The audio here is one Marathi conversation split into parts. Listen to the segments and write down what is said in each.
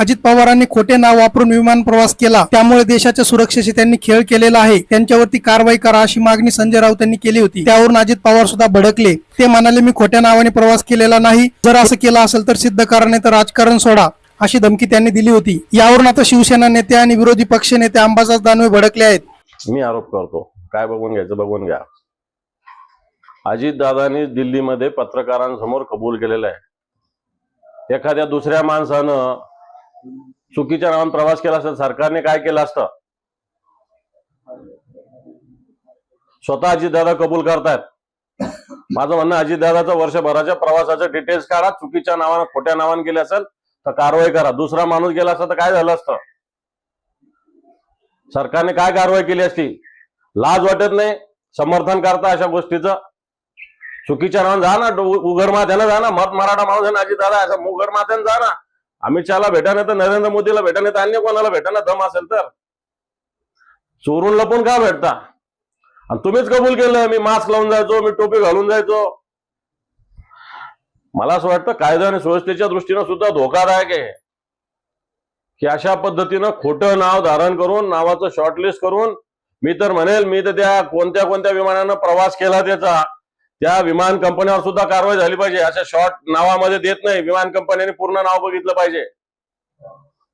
अजित पवारांनी खोटे नाव वापरून विमान प्रवास केला. त्यामुळे देशाच्या सुरक्षेशी त्यांनी खेळ केलेला आहे. त्यांच्यावरती कारवाई करा अशी मागणी संजय राऊत यांनी केली होती. त्यावरून अजित पवार सुद्धा भडकले. ते म्हणाले मी खोट्या नावाने प्रवास केलेला नाही. जर असं केलं असेल तर सिद्ध करा नाही तर राजकारण सोडा अशी धमकी त्यांनी दिली होती. यावरून आता शिवसेना नेते आणि विरोधी पक्ष नेते अंबादास दानवे भडकले आहेत. मी आरोप करतो. काय बघून घ्यायचं बघून घ्या. अजितदादांनी दिल्लीमध्ये पत्रकारांसमोर कबूल केलेलं आहे. एखाद्या दुसऱ्या माणसानं चुकीच्या नावाने प्रवास केला असता सरकारने काय केलं असतं? स्वतः अजितदादा कबूल करतायत. माझं म्हणणं अजितदादाचं वर्षभराच्या प्रवासाचं डिटेल्स काढा चुकीच्या नावानं खोट्या नावानं गेले असेल तर कारवाई करा. दुसरा माणूस गेला असता तर काय झालं असतं? सरकारने काय कारवाई केली असती? लाज वाटत नाही समर्थन करता अशा गोष्टीचं? चुकीच्या नावानं जा ना डो- उघड माथ्यानं जा ना मत मराठा माणूस आहे ना अजितदादा असं उघड माथ्यानं जा ना. अमित शहाला भेटा नाही तर नरेंद्र मोदीला भेटा नाही तर अन्य कोणाला भेटा ना दम असेल तर? चोरून लपून का भेटता? आणि तुम्हीच कबूल केलं मी मास्क लावून जायचो मी टोपी घालून जायचो. मला असं वाटतं कायदा आणि सुव्यवस्थेच्या दृष्टीनं सुद्धा धोकादायक आहे. की अशा पद्धतीनं खोटं नाव धारण करून नावाचं शॉर्टलिस्ट करून मी तर म्हणेल मी तर त्या कोणत्या कोणत्या विमानानं प्रवास केला त्याचा. त्या विमान कंपन्यावर सुद्धा कारवाई झाली पाहिजे. अशा शॉर्ट नावामध्ये देत नाही. विमान कंपन्यांनी पूर्ण नाव बघितलं पाहिजे.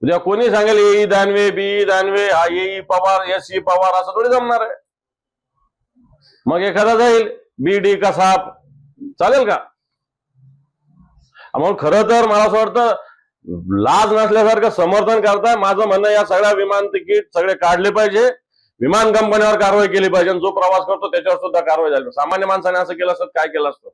उद्या कोणी सांगेल ए दानवे बी दानवे हा A Pawar S E Pawar असं थोडी जमणार आहे. मग एखादा जाईल बी डी कसाप चालेल का? म्हणून खरं तर मला असं वाटतं लाज नसल्यासारखं समर्थन करताय. माझं म्हणणं या सगळ्या विमान तिकीट सगळे काढले पाहिजे. विमान कंपन्यावर कारवाई केली पाहिजे जो प्रवास करतो त्याच्यावर सुद्धा कारवाई झाली सामान्य माणसाने असं केलं असतं काय केलं असतं?